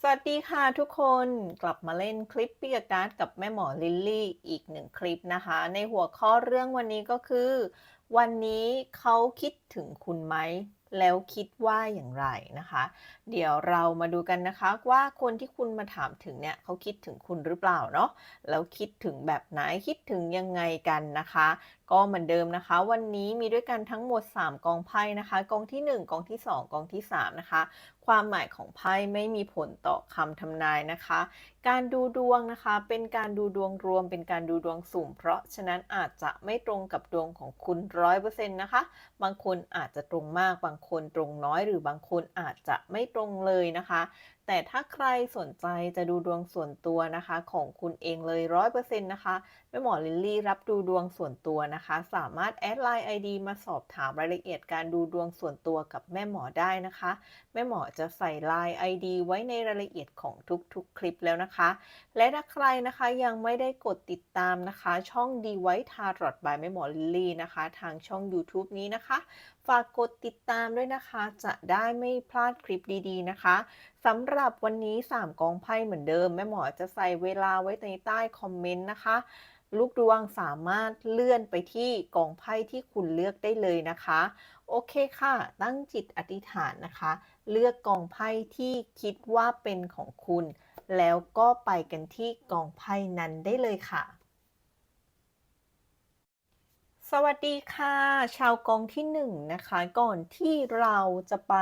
สวัสดีค่ะทุกคนกลับมาเล่นคลิปปีกการ์ดกับแม่หมอลิลลี่อีกหนึ่งคลิปนะคะ ในหัวข้อเรื่องวันนี้ก็คือ วันนี้เขาคิดถึงคุณไหม แล้วคิดว่าอย่างไรนะคะ เดี๋ยวเรามาดูกันนะคะว่าคนที่คุณมาถามถึงเนี่ยเขาคิดถึงคุณหรือเปล่าเนาะแล้วคิดถึงแบบไหนคิดถึงยังไงกันนะคะก็เหมือนเดิมนะคะ วันนี้มีด้วยกันทั้งหมด 3 กองไพ่นะคะ กองที่ 1 กองที่ 2 กองที่ 3 นะคะ ความหมายของไพ่ไม่มีผลต่อคำทำนายนะคะ การดูดวงนะคะ เป็นการดูดวงรวม เป็นการดูดวงสุ่ม เพราะฉะนั้นอาจจะไม่ตรงกับดวงของคุณร้อยเปอร์เซ็นต์นะคะ บางคนอาจจะตรงมาก บางคนตรงน้อย หรือบางคนอาจจะไม่ตรงเลยนะคะ แต่ถ้าใครสนใจจะดูดวงส่วนตัวนะคะ ของคุณเองเลยร้อยเปอร์เซ็นต์นะคะแม่หมอลิลลี่รับดูดวงส่วนตัวนะคะ สามารถแอดไลน์ ID มาสอบถามรายละเอียดการดูดวงส่วนตัวกับแม่หมอได้นะคะ แม่หมอจะใส่ไลน์ ID ไว้ในรายละเอียดของทุกๆ คลิปแล้วนะคะ และถ้าใครนะคะยังไม่ได้กดติดตามนะคะ ช่อง d w h i t e Tarot by แม่หมอลิลลี่นะคะ ทางช่อง YouTube นี้นะคะ ฝากกดติดตามด้วยนะคะ จะได้ไม่พลาดคลิปดีๆนะคะสำหรับวันนี้ 3 กองไพ่เหมือนเดิม แม่หมอจะใส่เวลาไว้ในใต้คอมเมนต์นะคะ ลูกดวงสามารถเลื่อนไปที่กองไพ่ที่คุณเลือกได้เลยนะคะ โอเคค่ะ ตั้งจิตอธิษฐานนะคะ เลือกกองไพ่ที่คิดว่าเป็นของคุณ แล้วก็ไปกันที่กองไพ่นั้นได้เลยค่ะ สวัสดีค่ะ ชาวกองที่หนึ่งนะคะ ก่อนที่เราจะไป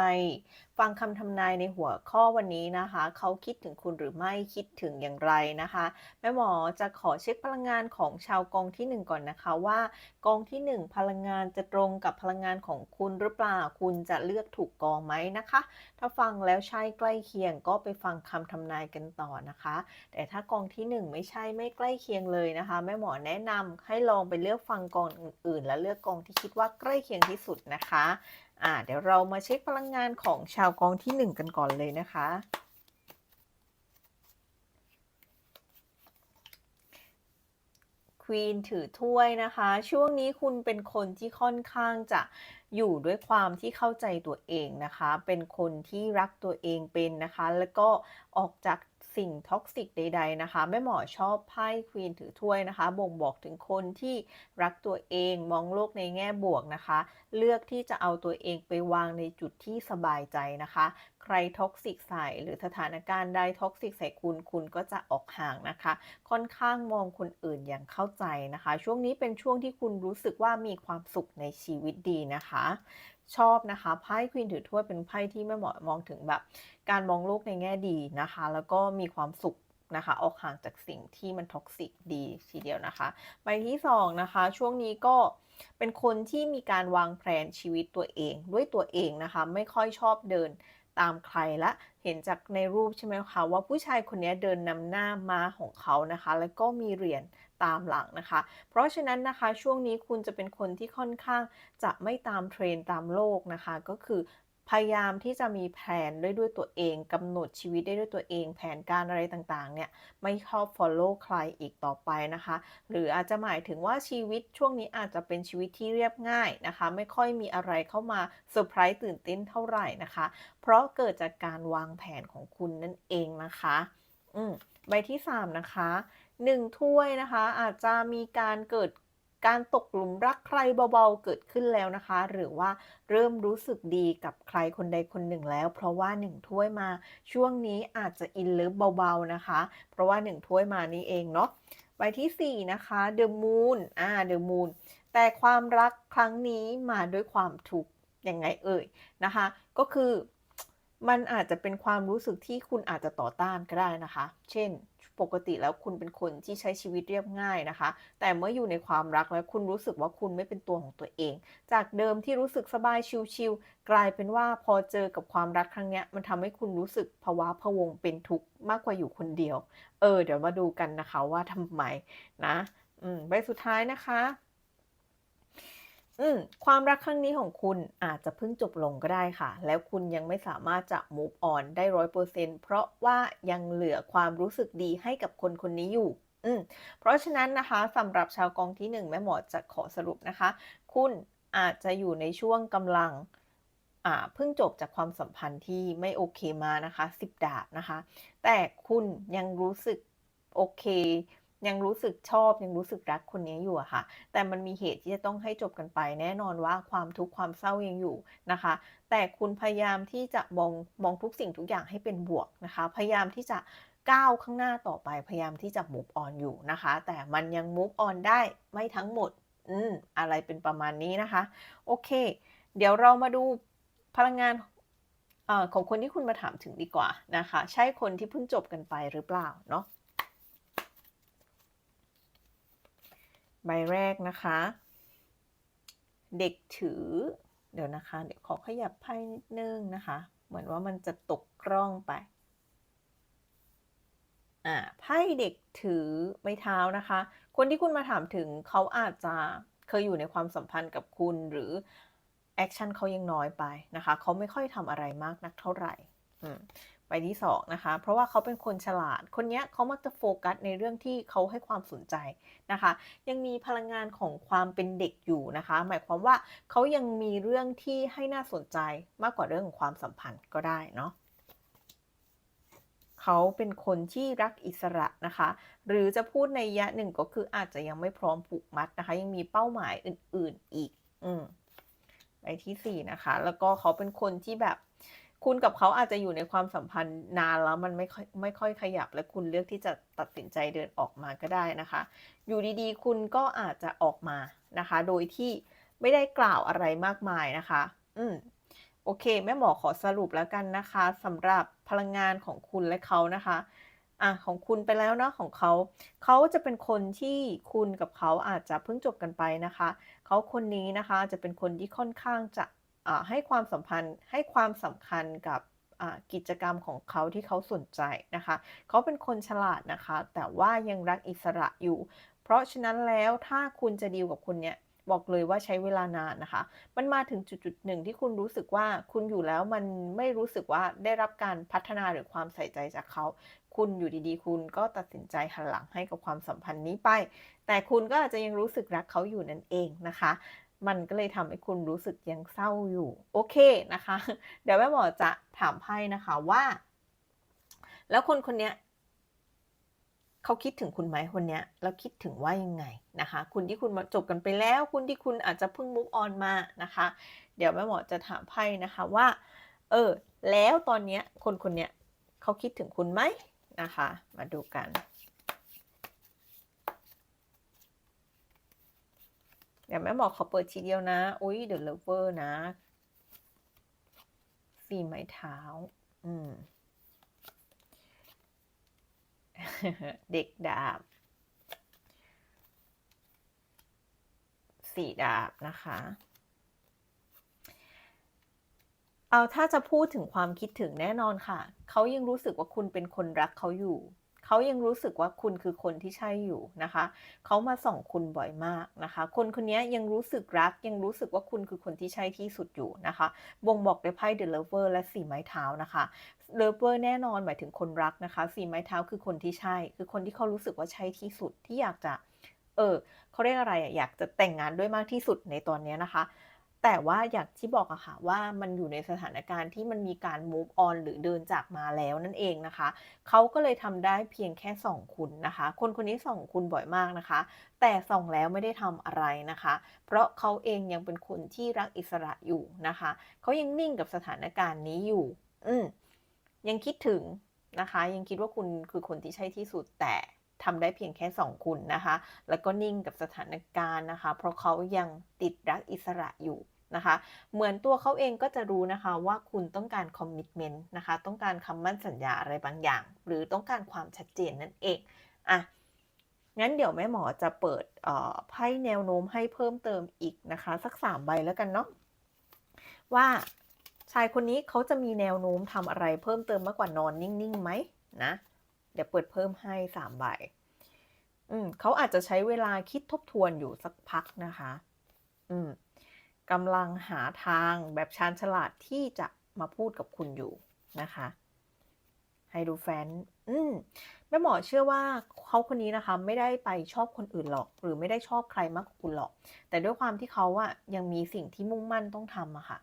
ฟังคำทำนายในหัวข้อวันนี้นะคะ เขาคิดถึงคุณหรือไม่คิดถึงอย่างไรนะคะ แม่หมอจะขอเช็คพลังงานของชาวกองที่หนึ่งก่อนนะคะว่า กองที่หนึ่งพลังงานจะตรงกับพลังงานของคุณหรือเปล่าคุณจะเลือกถูกกองไหมนะคะ ถ้าฟังแล้วใช่ใกล้เคียงก็ไปฟังคำทำนายกันต่อนะคะ แต่ถ้ากองที่หนึ่งไม่ใช่ไม่ใกล้เคียงเลยนะคะ แม่หมอแนะนำให้ลองไปเลือกฟังกองอื่น และเลือกกองที่คิดว่าใกล้เคียงที่สุดนะคะอ่าเดี๋ยวเรามาเช็คพลังงานของชาวกองที่หนึ่งกันก่อนเลยนะคะ ควีนถือถ้วยนะคะ ช่วงนี้คุณเป็นคนที่ค่อนข้างจะอยู่ด้วยความที่เข้าใจตัวเองนะคะ เป็นคนที่รักตัวเองเป็นนะคะ แล้วก็ออกจาก สิ่งท็อกซิกใด ๆ นะคะแม่หมอชอบไพ่ควีนถือถ้วยนะคะ บ่งบอกถึงคนที่รักตัวเองมองโลกในแง่บวกนะคะ เลือกที่จะเอาตัวเองไปวางในจุดที่สบายใจนะคะ ใครท็อกซิกใส่หรือสถานการณ์ใดท็อกซิกใส่คุณคุณก็จะออกห่างนะคะ ค่อนข้างมองคนอื่นอย่างเข้าใจนะคะ ช่วงนี้เป็นช่วงที่คุณรู้สึกว่ามีความสุขในชีวิตดีนะคะ ชอบนะคะไพ่ควีนถือถ้วยเป็นไพ่ที่แม่เหมอมองถึงแบบ การมองโลกในแง่ดีนะคะ แล้วก็มีความสุขนะคะออกห่างจากสิ่งที่มันท็อกซิกดีทีเดียวนะคะใบที่2นะคะ ช่วงนี้ก็เป็นคนที่มีการวางแผนชีวิตตัวเอง ด้วยตัวเองนะคะ ไม่ค่อยชอบเดินตามใครละ เห็นจากในรูปใช่ไหมคะว่าผู้ชายคนนี้เดินนำหน้ามาของเขานะคะ แล้วก็มีเหรียญ ตามหลังนะคะ เพราะฉะนั้นนะคะช่วงนี้คุณจะเป็นคนที่ค่อนข้างจะไม่ตามเทรนตามโลกนะคะ ก็คือพยายามที่จะมีแผนด้วยด้วยตัวเองกำหนดชีวิตได้ด้วยตัวเอง แผนการอะไรต่างๆเนี่ยไม่ชอบ follow ใครอีกต่อไปนะคะ หรืออาจจะหมายถึงว่าชีวิตช่วงนี้อาจจะเป็นชีวิตที่เรียบง่ายนะคะ ไม่ค่อยมีอะไรเข้ามาเซอร์ไพรส์ตื่นเต้นเท่าไหร่นะคะ เพราะเกิดจากการวางแผนของคุณนั่นเองนะคะ อืมใบที่ 3 นะคะ 1 ถ้วยนะคะ อาจจะมีการเกิดการตกหลุมรักใครเบาๆเกิดขึ้นแล้วนะคะ หรือว่าเริ่มรู้สึกดีกับใครคนใดคนหนึ่งแล้ว เพราะว่า 1 ถ้วยมาช่วงนี้อาจจะอินเลิฟเบาๆนะคะ เพราะว่า 1 ถ้วยมานี่เองเนาะใบที่ 4 นะคะ The Moon อ่า The Moon แต่ความรักครั้งนี้มาด้วยความทุกข์ยังไงเอ่ยนะคะ ก็คือมันอาจจะเป็นความรู้สึกที่คุณอาจจะต่อต้านก็ได้นะคะ เช่น ปกติแล้วคุณเป็นคนที่ใช้ชีวิตเรียบง่ายนะคะ แต่เมื่ออยู่ในความรักแล้วคุณรู้สึกว่าคุณไม่เป็นตัวของตัวเอง จากเดิมที่รู้สึกสบายชิวๆกลายเป็นว่าพอเจอกับความรักครั้งนี้มันทำให้คุณรู้สึกภาวะพะวงเป็นทุกข์มากกว่าอยู่คนเดียว เออ เดี๋ยวมาดูกันนะคะว่าทำไมนะ อืมใบสุดท้ายนะคะ อืมความรักครั้งนี้ของคุณอาจจะเพิ่งจบลงก็ได้ค่ะ แล้วคุณยังไม่สามารถจะ move on ได้ร้อยเปอร์เซ็นเพราะว่ายังเหลือความรู้สึกดีให้กับคนคนนี้อยู่ อืมเพราะฉะนั้นนะคะสำหรับชาวกองที่หนึ่งแม่หมอจะขอสรุปนะคะ คุณอาจจะอยู่ในช่วงกำลังอ่าเพิ่งจบจากความสัมพันธ์ที่ไม่โอเคมานะคะ10ดาบนะคะ แต่คุณยังรู้สึกโอเค ยังรู้สึกชอบยังรู้สึกรักคนนี้อยู่อะค่ะ แต่มันมีเหตุที่จะต้องให้จบกันไป แน่นอนว่าความทุกข์ความเศร้ายังอยู่นะคะ แต่คุณพยายามที่จะมองมองทุกสิ่งทุกอย่างให้เป็นบวกนะคะ พยายามที่จะก้าวข้างหน้าต่อไปพยายามที่จะ move on อยู่นะคะ แต่มันยัง move on ได้ไม่ทั้งหมด อืมอะไรเป็นประมาณนี้นะคะ โอเค เดี๋ยวเรามาดูพลังงานอของคนที่คุณมาถามถึงดีกว่านะคะ ใช่คนที่เพิ่งจบกันไปหรือเปล่าเนาะ ใบแรกนะคะ เด็กถือ เดี๋ยวนะคะ เดี๋ยวขอขยับไพ่นิดนึงนะคะ เหมือนว่ามันจะตกกล้องไปอ่าไพ่เด็กถือไม้เท้านะคะ คนที่คุณมาถามถึงเขาอาจจะเคยอยู่ในความสัมพันธ์กับคุณหรือแอคชั่นเขายังน้อยไปนะคะ เขาไม่ค่อยทำอะไรมากนักเท่าไหร่ บที่สองนะคะ เพราะว่าเขาเป็นคนฉลาด คนเนี้ยเขามักจะโฟกัสในเรื่องที่เขาให้ความสนใจนะคะ ยังมีพลังงานของความเป็นเด็กอยู่นะคะ หมายความว่าเขายังมีเรื่องที่ให้น่าสนใจมากกว่าเรื่องของความสัมพันธ์ก็ได้เนาะเขาเป็นคนที่รักอิสระนะคะ หรือจะพูดในยะหนึ่งก็คืออาจจะยังไม่พร้อมผูกมัดนะคะ ยังมีเป้าหมายอื่น ๆอีก อืมใบที่สี่นะคะ แล้วก็เขาเป็นคนที่แบบ คุณกับเขาอาจจะอยู่ในความสัมพันธ์นานแล้วมันไม่ค่อยไม่ค่อยขยับ และคุณเลือกที่จะตัดสินใจเดินออกมาก็ได้นะคะ อยู่ดีๆ คุณก็อาจจะออกมานะคะ โดยที่ไม่ได้กล่าวอะไรมากมายนะคะ อืมโอเค แม่หมอขอสรุปแล้วกันนะคะสำหรับพลังงานของคุณและเขานะคะอะของคุณไปแล้วเนาะของเขา เขาจะเป็นคนที่คุณกับเขาอาจจะเพิ่งจบกันไปนะคะ เขาคนนี้นะคะจะเป็นคนที่ค่อนข้างจะ ให้ความสัมพันธ์ให้ความสำคัญกับกิจกรรมของเขาที่เขาสนใจนะคะ เขาเป็นคนฉลาดนะคะ แต่ว่ายังรักอิสระอยู่ เพราะฉะนั้นแล้วถ้าคุณจะดีลกับคนเนี้ยบอกเลยว่าใช้เวลานานนะคะ มันมาถึงจุดๆหนึ่งที่คุณรู้สึกว่าคุณอยู่แล้วมันไม่รู้สึกว่าได้รับการพัฒนาหรือความใส่ใจจากเขา คุณอยู่ดีๆ คุณก็ตัดสินใจหันหลังให้กับความสัมพันธ์นี้ไป แต่คุณก็อาจจะยังรู้สึกรักเขาอยู่นั่นเองนะคะ มันก็เลยทำให้คุณรู้สึกยังเศร้าอยู่ โอเคนะคะ เดี๋ยวแม่หมอจะถามไพ่นะคะว่า แล้วคนคนนี้เขาคิดถึงคุณไหมคนเนี้ยแล้วคิดถึงว่ายังไงนะคะ คุณที่คุณมาจบกันไปแล้ว คุณที่คุณอาจจะเพิ่ง move on มานะคะ เดี๋ยวแม่หมอจะถามไพ่นะคะว่า เออ แล้วตอนเนี้ยคนคนเนี้ยเขาคิดถึงคุณไหมนะคะ มาดูกัน เดี๋ยวแม่หมอขอเปิดทีเดียวนะ อุ้ยเดอะเลเวอร์นะสี่ไม้เท้า อืม เด็กดาบ สี่ดาบนะคะ เอาถ้าจะพูดถึงความคิดถึงแน่นอนค่ะ เขายังรู้สึกว่าคุณเป็นคนรักเขาอยู่ เขายังรู้สึกว่าคุณคือคนที่ใช่อยู่นะคะ เขามาส่องคุณบ่อยมากนะคะ คนคนนี้ยังรู้สึกรัก ยังรู้สึกว่าคุณคือคนที่ใช่ที่สุดอยู่นะคะ บ่งบอกด้วยไพ่ The Lover และสี่ไม้เท้านะคะ Lover แน่นอนหมายถึงคนรักนะคะ สี่ไม้เท้าคือคนที่ใช่ คือคนที่เขารู้สึกว่าใช่ที่สุดที่อยากจะ เออเขาเรียกอะไรอะอยากจะแต่งงานด้วยมากที่สุดในตอนนี้นะคะ แต่ว่าอย่างที่บอกอะค่ะว่ามันอยู่ในสถานการณ์ที่มันมีการ move on หรือเดินจากมาแล้วนั่นเองนะคะ เขาก็เลยทำได้เพียงแค่ส่องคุณนะคะ คนคนนี้ส่องคุณบ่อยมากนะคะ แต่ส่องแล้วไม่ได้ทำอะไรนะคะ เพราะเขาเองยังเป็นคนที่รักอิสระอยู่นะคะ เขายังนิ่งกับสถานการณ์นี้อยู่ อืมยังคิดถึงนะคะ ยังคิดว่าคุณคือคนที่ใช่ที่สุดแต่ทำได้เพียงแค่สองคุณนะคะ แล้วก็นิ่งกับสถานการณ์นะคะ เพราะเขายังติดรักอิสระอยู่ นะคะ เหมือนตัวเขาเองก็จะรู้นะคะว่าคุณต้องการคอมมิชเมนต์นะคะ ต้องการคำมั่นสัญญาอะไรบางอย่าง หรือต้องการความชัดเจนนั่นเองอะงั้นเดี๋ยวแม่หมอจะเปิดไพ่แนวโน้มให้เพิ่มเติมอีกนะคะ สักสามใบแล้วกันเนาะว่าชายคนนี้เขาจะมีแนวโน้มทำอะไรเพิ่มเติมมากกว่านอนนิ่งๆไหมนะ เดี๋ยวเปิดเพิ่มให้สามใบอืมเขาอาจจะใช้เวลาคิดทบทวนอยู่สักพักนะคะ อืม กำลังหาทางแบบชาญฉลาดที่จะมาพูดกับคุณอยู่นะคะไฮดูแฟนอืมแม่หมอเชื่อว่าเขาคนนี้นะคะ ไม่ได้ไปชอบคนอื่นหรอก หรือไม่ได้ชอบใครมากกว่าคุณหรอก แต่ด้วยความที่เขาอะยังมีสิ่งที่มุ่งมั่นต้องทำอะค่ะ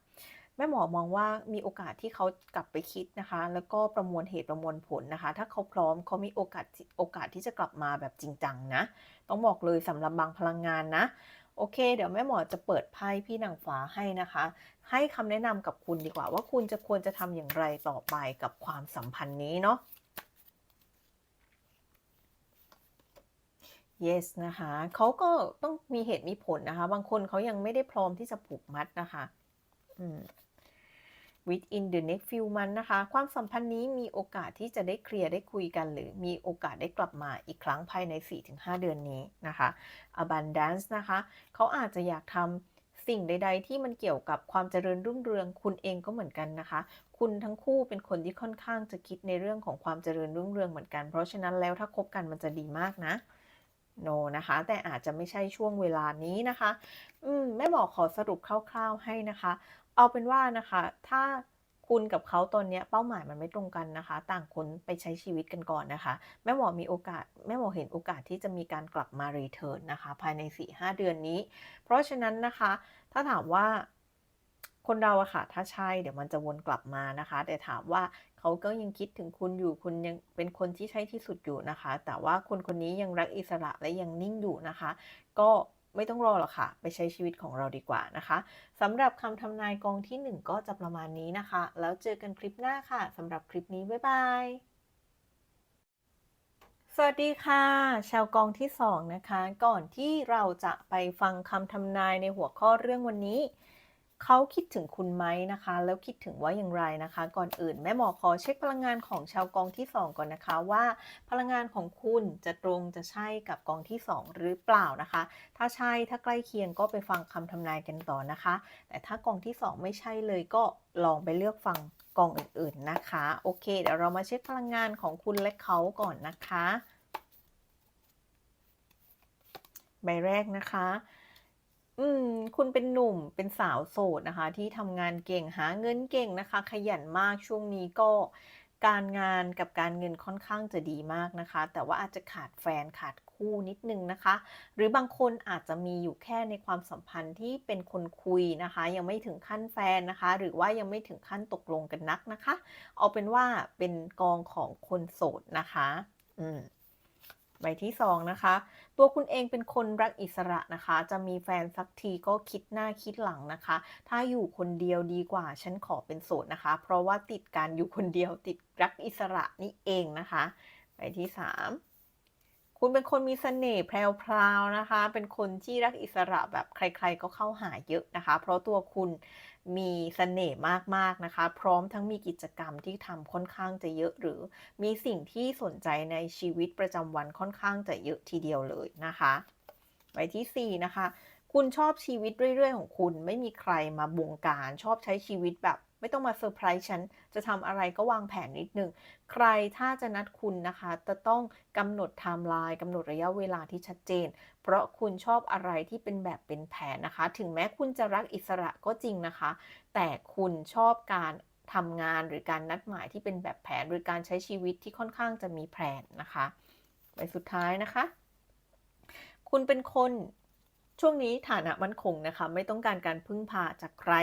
แม่หมอมองว่ามีโอกาสที่เขากลับไปคิดนะคะ แล้วก็ประมวลเหตุประมวลผลนะคะ ถ้าเขาพร้อมเขามีโอกาสโอกาสที่จะกลับมาแบบจริงจังนะ ต้องบอกเลยสำหรับบางพลังงานนะ โอเค เดี๋ยวแม่หมอจะเปิดไพ่พี่นางฟ้าให้นะคะ ให้คำแนะนำกับคุณดีกว่า ว่าคุณจะควรจะทำอย่างไรต่อไปกับความสัมพันธ์นี้เนาะ yes นะคะเขาก็ต้องมีเหตุมีผลนะคะ บางคนเขายังไม่ได้พร้อมที่จะผูกมัดนะคะ อืม within the next few months นะคะ ความสัมพันธ์นี้มีโอกาสที่จะได้เคลียร์ได้คุยกัน หรือมีโอกาสได้กลับมาอีกครั้งภายใน 4-5 เดือนนี้นะคะ abundance นะคะ เขาอาจจะอยากทำสิ่งใด ๆ ที่มันเกี่ยวกับความเจริญรุ่งเรือง คุณเองก็เหมือนกันนะคะ คุณทั้งคู่เป็นคนที่ค่อนข้างจะคิดในเรื่องของความเจริญรุ่งเรืองเหมือนกัน เพราะฉะนั้นแล้วถ้าคบกันมันจะดีมากนะโนนะคะ แต่อาจจะไม่ใช่ช่วงเวลานี้นะคะ อืมแม่บอขอสรุปคร่าวๆให้นะคะ เอาเป็นว่านะคะ ถ้าคุณกับเขาตอนนี้เป้าหมายมันไม่ตรงกันนะคะ ต่างคนไปใช้ชีวิตกันก่อนนะคะ แม่หมอมีโอกาสแม่หมอเห็นโอกาสที่จะมีการกลับมารีเทิร์นนะคะ ภายใน 4-5 เดือนนี้ เพราะฉะนั้นนะคะ ถ้าถามว่าคนเราอะค่ะถ้าใช่เดี๋ยวมันจะวนกลับมานะคะ แต่ถามว่าเขาก็ยังคิดถึงคุณอยู่คุณยังเป็นคนที่ใช่ที่สุดอยู่นะคะ แต่ว่าคนคนนี้ยังรักอิสระและยังนิ่งอยู่นะคะ ก็ ไม่ต้องรอหรอกค่ะ ไปใช้ชีวิตของเราดีกว่านะคะสำหรับคำทำนายกองที่ 1 ก็จะประมาณนี้นะคะ แล้วเจอกันคลิปหน้าค่ะสำหรับคลิปนี้ บ๊ายบายสวัสดีค่ะ ชาวกองที่ 2 นะคะ ก่อนที่เราจะไปฟังคำทำนายในหัวข้อเรื่องวันนี้ เขาคิดถึงคุณไหมนะคะ แล้วคิดถึงว่าอย่างไรนะคะ ก่อนอื่นแม่หมอขอเช็คพลังงานของชาวกองที่ 2 ก่อนนะคะว่า พลังงานของคุณจะตรงจะใช่กับกองที่ 2 หรือเปล่านะคะ ถ้าใช่ถ้าใกล้เคียงก็ไปฟังคำทำนายกันต่อนะคะ แต่ถ้ากองที่ 2 ไม่ใช่เลยก็ลองไปเลือกฟังกองอื่นๆนะคะ โอเค เดี๋ยวเรามาเช็คพลังงานของคุณและเขาก่อนนะคะ ใบแรกนะคะ อืม คุณเป็นหนุ่ม เป็นสาวโสดนะคะ ที่ทำงานเก่ง หาเงินเก่งนะคะ ขยันมากช่วงนี้ก็ การงานกับการเงินค่อนข้างจะดีมากนะคะ แต่ว่าอาจจะขาดแฟนขาดคู่นิดนึงนะคะ หรือบางคนอาจจะมีอยู่แค่ในความสัมพันธ์ที่เป็นคนคุยนะคะ ยังไม่ถึงขั้นแฟนนะคะ หรือว่ายังไม่ถึงขั้นตกลงกันนักนะคะ เอาเป็นว่าเป็นกองของคนโสดนะคะ อืม ใบที่สองนะคะ ตัวคุณเองเป็นคนรักอิสระนะคะ จะมีแฟนสักทีก็คิดหน้าคิดหลังนะคะ ถ้าอยู่คนเดียวดีกว่า ฉันขอเป็นโสดนะคะ เพราะว่าติดการอยู่คนเดียวติดรักอิสระนี่เองนะคะ ใบที่สามคุณเป็นคนมีเสน่ห์แพรวๆนะคะ เป็นคนที่รักอิสระแบบใคร ๆ ก็เข้าหาเยอะนะคะ เพราะตัวคุณ มีเสน่ห์มากๆนะคะ พร้อมทั้งมีกิจกรรมที่ทำค่อนข้างจะเยอะหรือ มีสิ่งที่สนใจในชีวิตประจำวันค่อนข้างจะเยอะทีเดียวเลยนะคะใบที่4นะคะ คุณชอบชีวิตเรื่อยๆ ของคุณ ไม่มีใครมาบงการชอบใช้ชีวิตแบบ ไม่ต้องมาเซอร์ไพรส์ฉัน จะทำอะไรก็วางแผนนิดนึง ใครถ้าจะนัดคุณนะคะ จะต้องกำหนดไทม์ไลน์กำหนดระยะเวลาที่ชัดเจน เพราะคุณชอบอะไรที่เป็นแบบเป็นแผนนะคะ ถึงแม้คุณจะรักอิสระก็จริงนะคะ แต่คุณชอบการทำงานหรือการนัดหมายที่เป็นแบบแผน หรือการใช้ชีวิตที่ค่อนข้างจะมีแผนนะคะใบสุดท้ายนะคะ คุณเป็นคน ช่วงนี้ฐานะมั่นคงนะคะ ไม่ต้องการการพึ่งพาจากใคร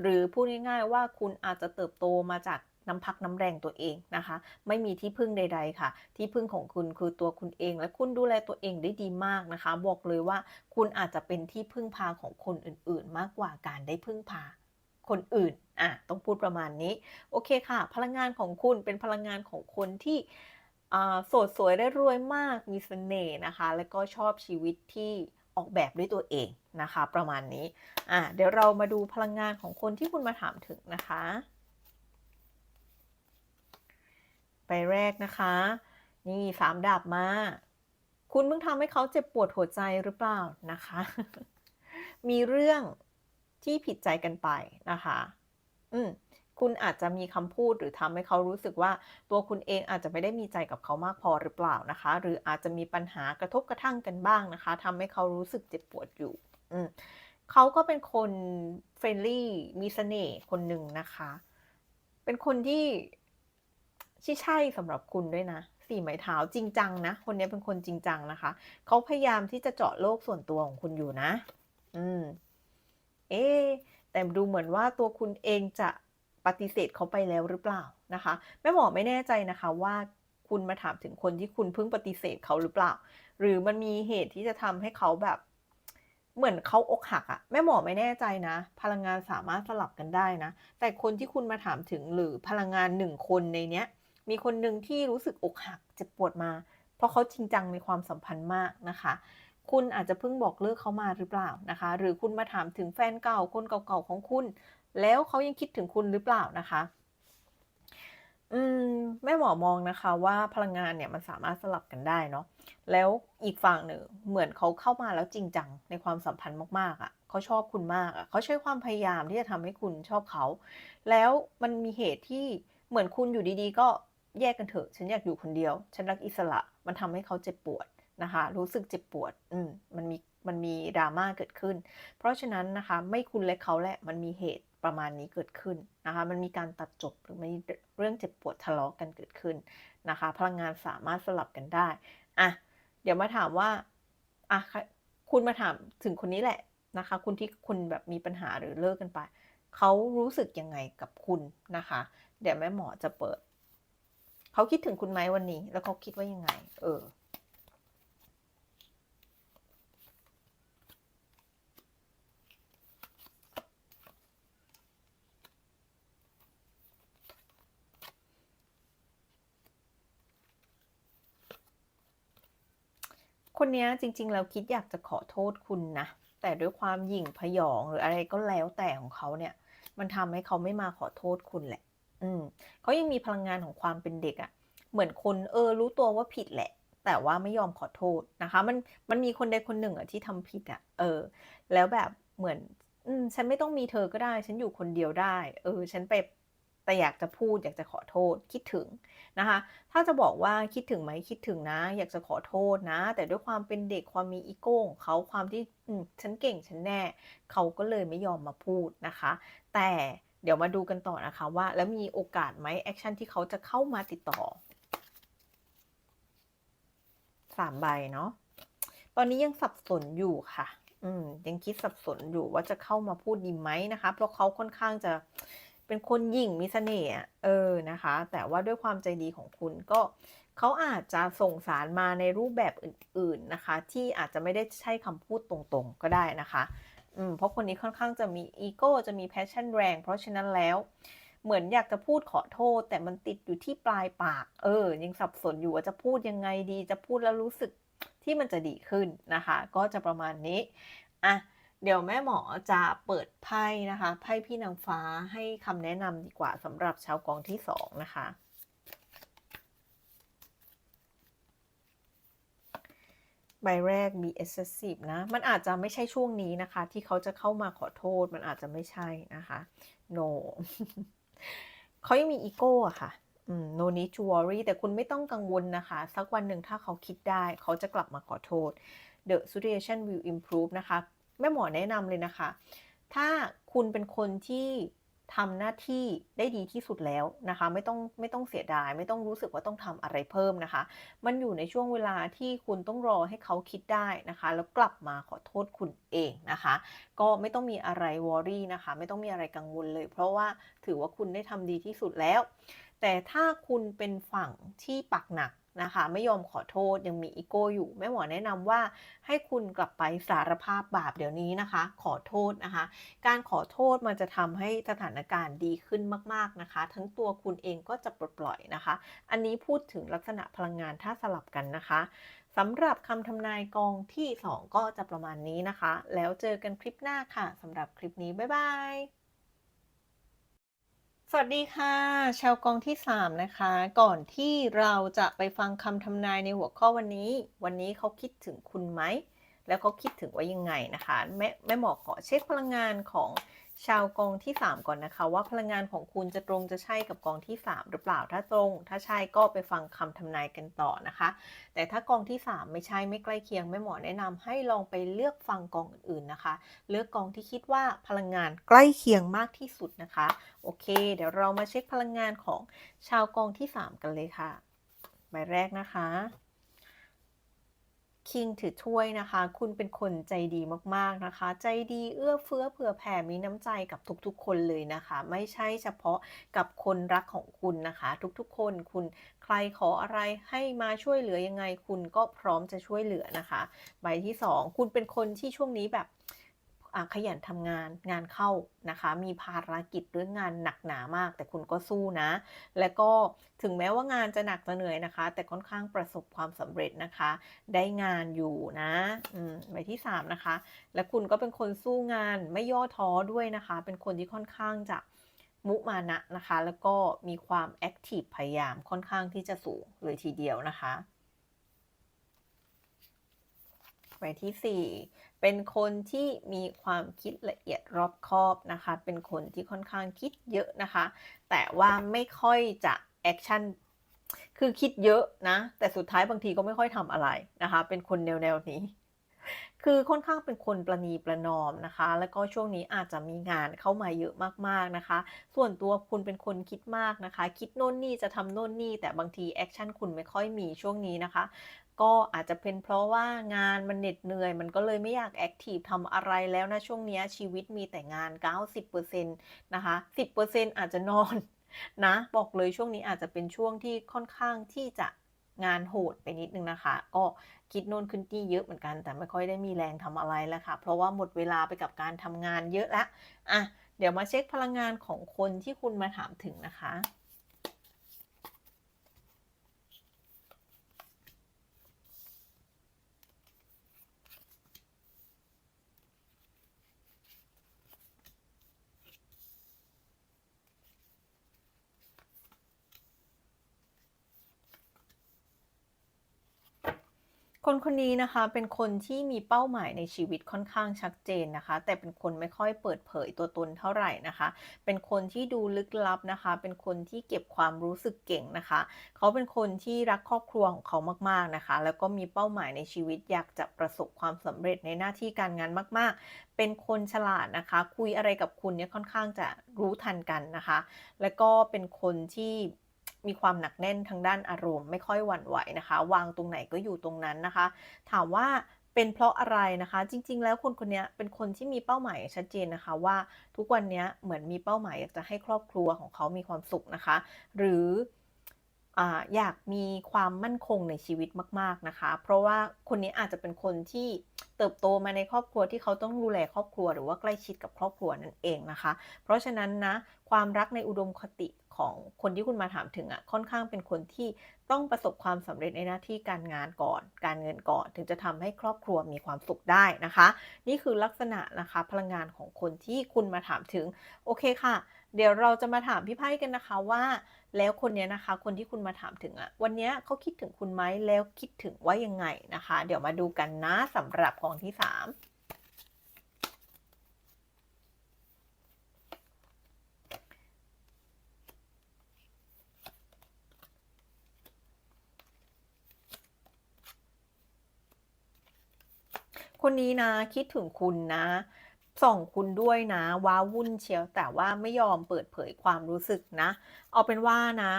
หรือพูดง่ายๆว่าคุณอาจจะเติบโตมาจากน้ำพักน้ำแรงตัวเองนะคะ ไม่มีที่พึ่งใด ๆ ค่ะ ที่พึ่งของคุณคือตัวคุณเอง และคุณดูแลตัวเองได้ดีมากนะคะ บอกเลยว่าคุณอาจจะเป็นที่พึ่งพาของคนอื่น ๆ มากกว่าการได้พึ่งพาคนอื่นอะต้องพูดประมาณนี้ โอเคค่ะ พลังงานของคุณเป็นพลังงานของคนที่โสดสวยได้รวยมากมีเสน่ห์นะคะ แล้วก็ชอบชีวิตที่ ออกแบบด้วยตัวเองนะคะ ประมาณนี้อะเดี๋ยวเรามาดูพลังงานของคนที่คุณมาถามถึงนะคะ ไปแรกนะคะ นี่สามดาบมา คุณเพิ่งทำให้เขาเจ็บปวดหัวใจหรือเปล่านะคะ มีเรื่องที่ผิดใจกันไปนะคะ อืม คุณอาจจะมีคำพูดหรือทำให้เขารู้สึกว่า ตัวคุณเองอาจจะไม่ได้มีใจกับเขามากพอหรือเปล่านะคะ หรืออาจจะมีปัญหากระทบกระทั่งกันบ้างนะคะทำให้เขารู้สึกเจ็บปวดอยู่อืเขาก็เป็นคนเฟรนลี่มีเสน่ห์คนหนึ่งนะคะ เป็นคนที่ที่ใช่สำหรับคุณด้วยนะสี่ไม้เท้าจริงจังนะ คนนี้เป็นคนจริงจังนะคะ เขาพยายามที่จะเจาะโลกส่วนตัวของคุณอยู่นะ อืม เอ๊แต่ดูเหมือนว่าตัวคุณเองจะ ปฏิเสธเขาไปแล้วหรือเปล่านะคะแม่หมอไม่แน่ใจนะคะว่าคุณมาถามถึงคนที่คุณเพิ่งปฏิเสธเขาหรือเปล่า หรือมันมีเหตุที่จะทำให้เขาแบบเหมือนเขาอกหักอะแม่หมอไม่แน่ใจนะ พลังงานสามารถสลับกันได้นะ แต่คนที่คุณมาถามถึงหรือพลังงานหนึ่งคนในเนี้ย มีคนหนึ่งที่รู้สึกอกหักเจ็บปวดมา เพราะเขาจริงจังในความสัมพันธ์มากนะคะ คุณอาจจะเพิ่งบอกเลิกเขามาหรือเปล่านะคะ หรือคุณมาถามถึงแฟนเก่าคนเก่าๆของคุณ แล้วเขายังคิดถึงคุณหรือเปล่านะคะอืมแม่หมอมองนะคะว่าพลังงานเนี่ยมันสามารถสลับกันได้เนาะแล้วอีกฝั่งหนึ่งเหมือนเขาเข้ามาแล้วจริงจังในความสัมพันธ์มากๆอะ่ะเขาชอบคุณมากอะ่ะเขาใช้ความพยายามที่จะทำให้คุณชอบเขา แล้วมันมีเหตุที่เหมือนคุณอยู่ดีๆ ก็แยกกันเถอะ ฉันอยากอยู่คนเดียว ฉันรักอิสระมันทำให้เขาเจ็บปวดนะคะ รู้สึกเจ็บปวด อืมมันมี มันมีดราม่าเกิดขึ้น เพราะฉะนั้นนะคะไม่คุณและเขาแหละมันมีเหตุประมาณนี้เกิดขึ้นนะคะ มันมีการตัดจบหรือมีเรื่องเจ็บปวดทะเลาะกันเกิดขึ้นนะคะ พลังงานสามารถสลับกันได้อะเดี๋ยวมาถามว่าอะคุณมาถามถึงคนนี้แหละนะคะ คุณที่คุณแบบมีปัญหาหรือเลิกกันไปเขารู้สึกยังไงกับคุณนะคะ เดี๋ยวแม่หมอจะเปิด เขาคิดถึงคุณไหมวันนี้ แล้วเขาคิดว่ายังไง เออ คนนี้จริง ๆ แล้วคิดอยากจะขอโทษคุณนะ แต่ด้วยความหยิ่งพยองหรืออะไรก็แล้วแต่ของเขาเนี่ย มันทำให้เขาไม่มาขอโทษคุณแหละ อืมเขายังมีพลังงานของความเป็นเด็กอะ่ะ เหมือนคนเออรู้ตัวว่าผิดแหละ แต่ว่าไม่ยอมขอโทษนะคะ มันมันมีคนใดคนหนึ่งอะ่ะที่ทำผิดอะ่ะ เออ แล้วแบบเหมือน อืม ฉันไม่ต้องมีเธอก็ได้ ฉันอยู่คนเดียวได้ เออ ฉันไป แต่อยากจะพูดอยากจะขอโทษคิดถึงนะคะ ถ้าจะบอกว่าคิดถึงไหมคิดถึงนะ อยากจะขอโทษนะ แต่ด้วยความเป็นเด็กความมีอีโก้ของเขาความที่ฉันเก่งฉันแน่ เขาก็เลยไม่ยอมมาพูดนะคะ แต่เดี๋ยวมาดูกันต่อนะคะว่า แล้วมีโอกาสไหมแอคชั่นที่เขาจะเข้ามาติดต่อสามใบเนาะตอนนี้ยังสับสนอยู่ค่ะ อืมยังคิดสับสนอยู่ว่าจะเข้ามาพูดดีไหมนะคะ เพราะเขาค่อนข้างจะ เป็นคนหยิ่งมีเสน่ห์เออนะคะ แต่ว่าด้วยความใจดีของคุณก็เขาอาจจะส่งสารมาในรูปแบบอื่น ๆนะคะ ที่อาจจะไม่ได้ใช้คำพูดตรงๆก็ได้นะคะอืมเพราะคนนี้ค่อนข้างจะมีอีโก้จะมีแพชชั่นแรง เพราะฉะนั้นแล้วเหมือนอยากจะพูดขอโทษ แต่มันติดอยู่ที่ปลายปาก เออ ยังสับสนอยู่ว่าจะพูดยังไงดี จะพูดแล้วรู้สึกที่มันจะดีขึ้นนะคะ ก็จะประมาณนี้อะ เดี๋ยวแม่หมอจะเปิดไพ่นะคะไพ่พี่นางฟ้าให้คำแนะนำดีกว่าสำหรับชาวกองที่สองนะคะ ใบแรกมี excessive นะ มันอาจจะไม่ใช่ช่วงนี้นะคะ ที่เขาจะเข้ามาขอโทษมันอาจจะไม่ใช่นะคะ no เขายังมีอีโก้อะค่ะ no need to worry แต่คุณไม่ต้องกังวลนะคะ สักวันหนึ่งถ้าเขาคิดได้ เขาจะกลับมาขอโทษ the situation will improve นะคะ แม่หมอแนะนำเลยนะคะ ถ้าคุณเป็นคนที่ทำหน้าที่ได้ดีที่สุดแล้วนะคะ ไม่ต้องไม่ต้องเสียดาย ไม่ต้องรู้สึกว่าต้องทำอะไรเพิ่มนะคะ มันอยู่ในช่วงเวลาที่คุณต้องรอให้เขาคิดได้นะคะ แล้วกลับมาขอโทษคุณเองนะคะ ก็ไม่ต้องมีอะไรวอรี่นะคะ ไม่ต้องมีอะไรกังวลเลย เพราะว่าถือว่าคุณได้ทำดีที่สุดแล้ว แต่ถ้าคุณเป็นฝั่งที่ปักหนัก นะคะ ไม่ยอมขอโทษยังมีอีโก้อยู่แม่หมอแนะนำว่าให้คุณกลับไปสารภาพบาปเดี๋ยวนี้นะคะ ขอโทษนะคะ การขอโทษมันจะทำให้สถานการณ์ดีขึ้นมาก ๆนะคะ ทั้งตัวคุณเองก็จะปลดปล่อยนะคะ อันนี้พูดถึงลักษณะพลังงานถ้าสลับกันนะคะสำหรับคำทำนายกองที่ 2 ก็จะประมาณนี้นะคะ แล้วเจอกันคลิปหน้าค่ะสำหรับคลิปนี้บ๊ายบาย สวัสดีค่ะ ชาวกองที่ 3 นะคะ ก่อนที่เราจะไปฟังคำทำนายในหัวข้อวันนี้ วันนี้เขาคิดถึงคุณไหม แล้วเขาคิดถึงว่ายังไงนะคะ แม่แม่หมอขอเช็คพลังงานของ ชาวกองที่ 3 ก่อนนะคะ ว่าพลังงานของคุณจะตรงจะใช่กับกองที่ 3 หรือเปล่าถ้าตรง ถ้าใช่ก็ไปฟังคำทำนายกันต่อนะคะ แต่ถ้ากองที่ 3 ไม่ใช่ไม่ใกล้เคียงแม่เหมอแนะนำให้ลองไปเลือกฟังกองอื่นๆนะคะ เลือกกองที่คิดว่าพลังงานใกล้เคียงมากที่สุดนะคะ โอเค เดี๋ยวเรามาเช็คพลังงานของชาวกองที่ 3 กันเลยค่ะใบแรกนะคะ คิงถือถ้วยนะคะ คุณเป็นคนใจดีมากๆนะคะ ใจดีเอื้อเฟื้อเผื่อแผ่มีน้ำใจกับทุกๆ คนเลยนะคะ ไม่ใช่เฉพาะกับคนรักของคุณนะคะ ทุกๆ คนคุณใครขออะไรให้มาช่วยเหลือยังไง คุณก็พร้อมจะช่วยเหลือนะคะ ใบที่สองคุณเป็นคนที่ช่วงนี้แบบ ขยันทำงานงานเข้านะคะ มีภารกิจเรื่องงานหนักหนามาก แต่คุณก็สู้นะ และก็ถึงแม้ว่างานจะหนักจะเหนื่อยนะคะ แต่ค่อนข้างประสบความสำเร็จนะคะ ได้งานอยู่นะอืมใบที่สามนะคะ และคุณก็เป็นคนสู้งานไม่ย่อท้อด้วยนะคะ เป็นคนที่ค่อนข้างจะมุมานะนะคะ แล้วก็มีความแอคทีฟพยายามค่อนข้างที่จะสูงเลยทีเดียวนะคะใบที่ 4 เป็นคนที่มีความคิดละเอียดรอบคอบนะคะ เป็นคนที่ค่อนข้างคิดเยอะนะคะ แต่ว่าไม่ค่อยจะแอคชั่น คือคิดเยอะนะ แต่สุดท้ายบางทีก็ไม่ค่อยทำอะไรนะคะ เป็นคนแนวแนวนี้ คือค่อนข้างเป็นคนประนีประนอมนะคะ แล้วก็ช่วงนี้อาจจะมีงานเข้ามาเยอะมากๆนะคะ ส่วนตัวคุณเป็นคนคิดมากนะคะ คิดโน่นนี่จะทำโน่นนี่ แต่บางทีแอคชั่นคุณไม่ค่อยมีช่วงนี้นะคะ ก็อาจจะเป็นเพราะว่างานมันเหน็ดเหนื่อย มันก็เลยไม่อยากแอคทีฟทำอะไรแล้วนะ ช่วงนี้ชีวิตมีแต่งาน 90%นะคะ 10%อาจจะนอนนะ บอกเลยช่วงนี้อาจจะเป็นช่วงที่ค่อนข้างที่จะงานโหดไปนิดนึงนะคะ ก็คิดโน่นขึ้นนี่เยอะเหมือนกัน แต่ไม่ค่อยได้มีแรงทำอะไรแล้วค่ะ เพราะว่าหมดเวลาไปกับการทำงานเยอะแล้วอะเดี๋ยวมาเช็คพลังงานของคนที่คุณมาถามถึงนะคะ คนคนนี้นะคะเป็นคนที่มีเป้าหมายในชีวิตค่อนข้างชัดเจนนะคะ แต่เป็นคนไม่ค่อยเปิดเผยตัวตนเท่าไหร่นะคะ เป็นคนที่ดูลึกลับนะคะ เป็นคนที่เก็บความรู้สึกเก่งนะคะ เขาเป็นคนที่รักครอบครัวของเขามากๆนะคะ แล้วก็มีเป้าหมายในชีวิตอยากจะประสบความสำเร็จในหน้าที่การงานมาก ๆ เป็นคนฉลาดนะคะ คุยอะไรกับคุณเนี่ยค่อนข้างจะรู้ทันกันนะคะ แล้วก็เป็นคนที่ มีความหนักแน่นทางด้านอารมณ์ ไม่ค่อยหวั่นไหวนะคะ วางตรงไหนก็อยู่ตรงนั้นนะคะ ถามว่าเป็นเพราะอะไรนะคะ จริง ๆ แล้วคนคนนี้เป็นคนที่มีเป้าหมายชัดเจนนะคะ ว่าทุกวันนี้เหมือนมีเป้าหมายอยากจะให้ครอบครัวของเขามีความสุขนะคะ หรืออ่าอยากมีความมั่นคงในชีวิตมาก ๆนะคะ เพราะว่าคนนี้อาจจะเป็นคนที่เติบโตมาในครอบครัวที่เขาต้องดูแลครอบครัว หรือว่าใกล้ชิดกับครอบครัวนั่นเองนะคะ เพราะฉะนั้นนะความรักในอุดมคติ ของคนที่คุณมาถามถึงอะ่ะค่อนข้างเป็นคนที่ต้องประสบความสำเร็จในหน้าที่การงานก่อน การเงินก่อน ถึงจะทำให้ครอบครัวมีความสุขได้นะคะ นี่คือลักษณะนะคะพลังงานของคนที่คุณมาถามถึงโอเคค่ะ เดี๋ยวเราจะมาถามพี่ไพ่กันนะคะว่า แล้วคนนี้นะคะ คนที่คุณมาถามถึงอะวันนี้เขาคิดถึงคุณไหมแล้วคิดถึงว่ายังไงนะคะ เดี๋ยวมาดูกันนะสำหรับกองที่ 3 คนนี้นะคิดถึงคุณนะส่องคุณด้วยนะว้าวุ่นเชียวแต่ว่าไม่ยอมเปิดเผยความรู้สึกนะ เอาเป็นว่านะ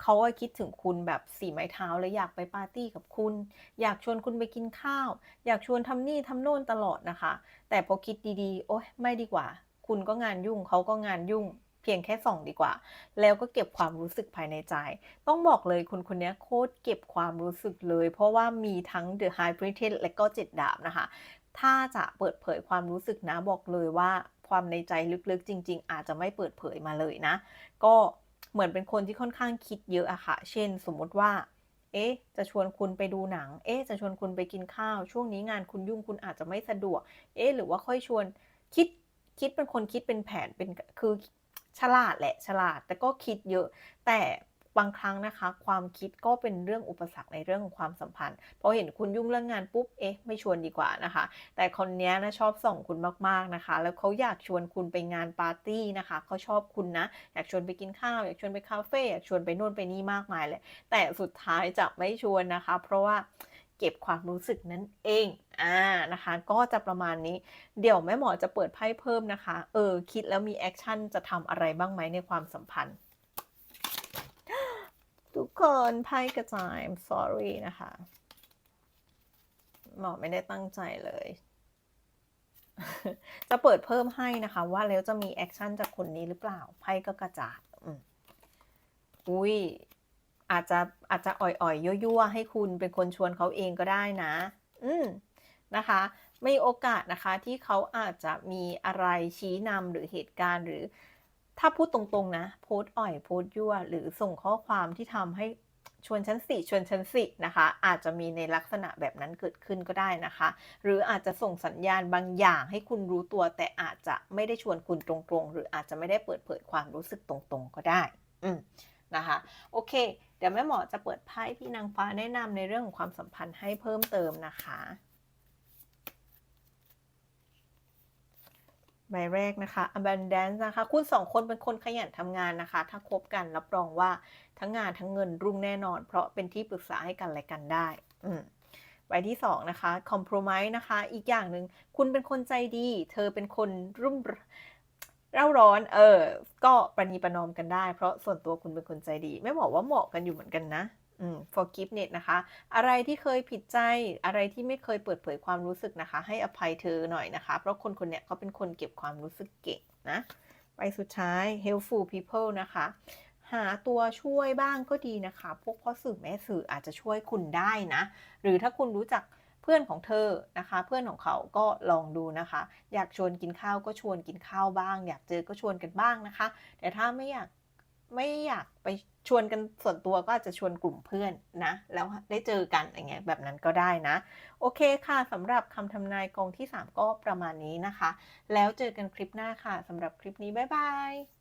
เขาก็คิดถึงคุณแบบสีไม้เท้าเลยอยากไปปาร์ตี้กับคุณ อยากชวนคุณไปกินข้าว อยากชวนทำนี่ทำโน่นตลอดนะคะ แต่พอคิดดีๆ โอ๊ยไม่ดีกว่า คุณก็งานยุ่งเขาก็งานยุ่ง พียงแค่ส่องดีกว่า แล้วก็เก็บความรู้สึกภายในใจ ต้องบอกเลยคนคนนี้โคตรเก็บความรู้สึกเลย เพราะว่ามีทั้ง The High Priestess และก็เจ็ดดาบนะคะ ถ้าจะเปิดเผยความรู้สึกนะบอกเลยว่าความในใจลึกๆ จริง ๆ อาจจะไม่เปิดเผยมาเลยนะ ก็เหมือนเป็นคนที่ค่อนข้างคิดเยอะอะค่ะ เช่น สมมติว่า เอ๊ะ จะชวนคุณไปดูหนัง เอ๊ะ จะชวนคุณไปกินข้าว ช่วงนี้งานคุณยุ่งคุณอาจจะไม่สะดวก เอ๊ะ หรือว่าค่อยชวน คิด คิดเป็นคนคิดเป็นแผน เป็น คือ ฉลาดแหละฉลาดแต่ก็คิดเยอะ แต่บางครั้งนะคะ ความคิดก็เป็นเรื่องอุปสรรคในเรื่องของความสัมพันธ์พอเห็นคุณยุ่งเรื่องงานปุ๊บเอ๊ะไม่ชวนดีกว่านะคะ แต่คนนี้นะชอบส่องคุณมากๆนะคะ แล้วเขาอยากชวนคุณไปงานปาร์ตี้นะคะเขาชอบคุณนะ อยากชวนไปกินข้าว อยากชวนไปคาเฟ่อยากชวนไปนู่นไปนี่มากมายเลยแต่สุดท้ายจะไม่ชวนนะคะ เพราะว่าเก็บความรู้สึกนั่นเอง อ่านะคะ ก็จะประมาณนี้ เดี๋ยวแม่หมอจะเปิดไพ่เพิ่มนะคะ เออ คิดแล้วมีแอคชั่นจะทำอะไรบ้างไหมในความสัมพันธ์ ทุกคนไพ่กระจาย I'm sorry นะคะ หมอไม่ได้ตั้งใจเลย จะเปิดเพิ่มให้นะคะ ว่าแล้วจะมีแอคชั่นจากคนนี้หรือเปล่า ไพ่ก็กระจาดอุ้ยอาจจะอาจจะอ่อยๆยั่วๆให้คุณเป็นคนชวนเขาเองก็ได้นะ อืม นะคะไม่โอกาสนะคะที่เขาอาจจะมีอะไรชี้นำหรือเหตุการณ์หรือถ้าพูดตรงๆนะ โพสต์อ่อยโพสต์ยั่ว หรือส่งข้อความที่ทำให้ชวนชั้นสี่ชวนชั้นสี่นะคะ อาจจะมีในลักษณะแบบนั้นเกิดขึ้นก็ได้นะคะ หรืออาจจะส่งสัญญาณบางอย่างให้คุณรู้ตัว แต่อาจจะไม่ได้ชวนคุณตรงๆ หรืออาจจะไม่ได้เปิดเผยความรู้สึกตรงๆ ก็ได้ อืมนะคะ โอเค เดี๋ยวแม่หมอจะเปิดไพ่พี่นางฟ้าแนะนำในเรื่องของความสัมพันธ์ให้เพิ่มเติมนะคะ ใบแรกนะคะ abundance นะคะ คุณสองคนเป็นคนขยันทำงานนะคะ ถ้าคบกันรับรองว่าทั้งงานทั้งเงินรุ่งแน่นอน เพราะเป็นที่ปรึกษาให้กันและกันได้ อืมใบที่สองนะคะ compromise นะคะ อีกอย่างหนึ่งคุณเป็นคนใจดี เธอเป็นคนรุ่มเร่าร้อน เออ ก็ประนีประนอมกันได้ เพราะส่วนตัวคุณเป็นคนใจดี ไม่บอกว่าเหมาะกันอยู่เหมือนกันนะ forgiveness นะคะ อะไรที่เคยผิดใจอะไรที่ไม่เคยเปิดเผยความรู้สึกนะคะ ให้อภัยเธอหน่อยนะคะ เพราะคนคนเนี้ยเขาเป็นคนเก็บความรู้สึกเก่งนะใบสุดท้าย helpful people นะคะ หาตัวช่วยบ้างก็ดีนะคะ พวกพ่อสื่อแม่สื่ออาจจะช่วยคุณได้นะ หรือถ้าคุณรู้จักเพื่อนของเธอนะคะ เพื่อนของเขาก็ลองดูนะคะ อยากชวนกินข้าวก็ชวนกินข้าวบ้าง อยากเจอก็ชวนกันบ้างนะคะ แต่ถ้าไม่อยาก ไม่อยากไปชวนกันส่วนตัวก็อาจจะชวนกลุ่มเพื่อนนะ แล้วได้เจอกันอย่างเงี้ยแบบนั้นก็ได้นะ โอเคค่ะสำหรับคำทำนายกองที่ 3 ก็ประมาณนี้นะคะ แล้วเจอกันคลิปหน้าค่ะสำหรับคลิปนี้ บ๊ายบาย